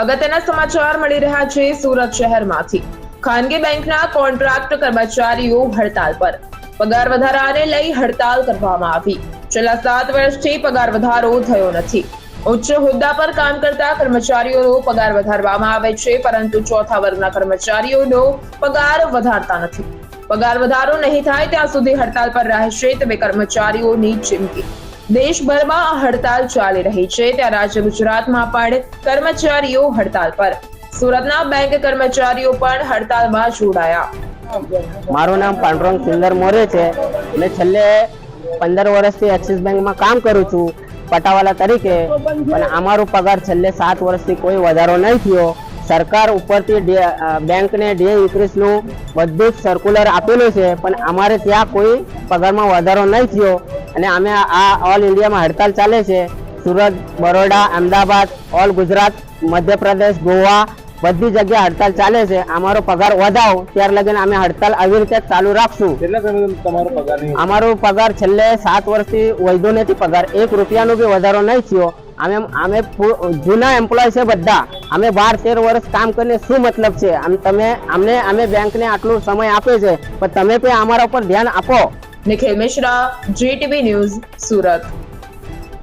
અગત્યના સમાચાર મળી રહ્યા છે સુરત શહેરમાંથી. ખાનગી બેંકના કોન્ટ્રાક્ટ કર્મચારીઓ હડતાલ પર. પગાર વધારાને લઈ હડતાલ કરવામાં આવી. છેલ્લા સાત વર્ષથી પગાર વધારો થયો નથી. ઉચ્ચ હોદ્દા પર કામ કરતા કર્મચારીઓનો પગાર વધારવામાં આવે છે, પરંતુ ચોથા વર્ગના કર્મચારીઓનો પગાર વધારતા નથી. પગાર વધારો નહીં થાય ત્યાં સુધી હડતાલ પર રહેશે, તેવી કર્મચારીઓની ચીમકી. દેશભરમાં હડતાલ ચાલી રહી છે. ત્યાં રાજ્ય ગુજરાતમાં પણ કર્મચારીઓ હડતાલ પર. સુરતના બેંક કર્મચારીઓ પણ હડતાલમાં જોડાયા. મારું નામ પાંડુરંગ સુંદર મોરે છે. મેં છેલ્લે પંદર વર્ષથી એક્સિસ બેંકમાં કામ કરું છું, પટાવાલા તરીકે. પણ અમારો પગાર છેલ્લે સાત વર્ષથી કોઈ વધારો નહીં થયો. સરકાર ઉપરથી બેંકને ડે ઇન્ક્રીઝનું બધું જ સર્ક્યુલર આપેલું છે પણ અમારે ત્યાં કોઈ પગારમાં વધારો નહીં થયો. અને અમે આ ઓલ ઇન્ડિયામાં હડતાલ ચાલે છે. સુરત બરોડા અમદાવાદ ઓલ ગુજરાત મધ્યપ્રદેશ ગોવા બધી જગ્યાએ હડતાલ ચાલે છે. અમારો પગાર વધાવો ત્યાર લગીને અમે હડતાલ આવી રીતે ચાલુ રાખશું. અમારો પગાર છેલ્લે સાત વર્ષથી વધુ નથી પગાર એક રૂપિયાનો બી વધારો નહીં થયો. અમે અમે જૂના એમ્પ્લોય છે બધા. અમે બાર તેર વર્ષ કામ કરીને શું મતલબ છે? આમ તમે અમને અમે બેંકને આટલો સમય આપે છે, પણ તમે પણ અમારા ઉપર ધ્યાન આપો. Nikhil Mishra GTV news, Surat.